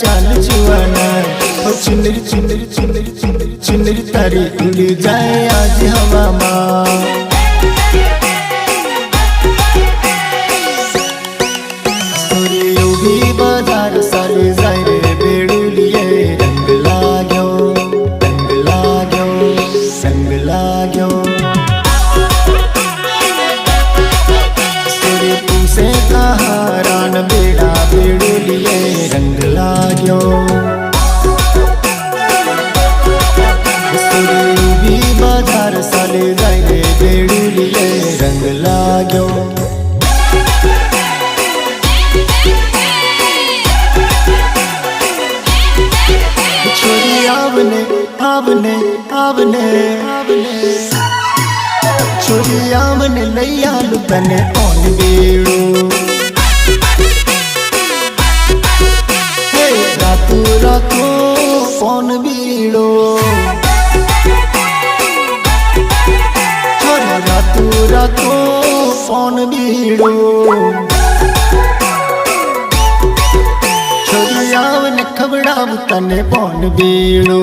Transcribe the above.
চাল জুয়ানার ও চুনরি চুনরি চুনরি চুনরি চুনরি তারি উড়ে যায় আজ হাওয়া মা। তোরে উড়ি বাদ રંગ લાગ્યો બજાર જાય રે બેડુલીએ રંગ લાગ્યો છોરી આવને આવને આવને છોરી આવને લઈ આલું તને ઓન બેડું છોરી રાતુ રાતો ફોન બીડો. છોરી આવને ખવડાવ તને ફોન બીડો.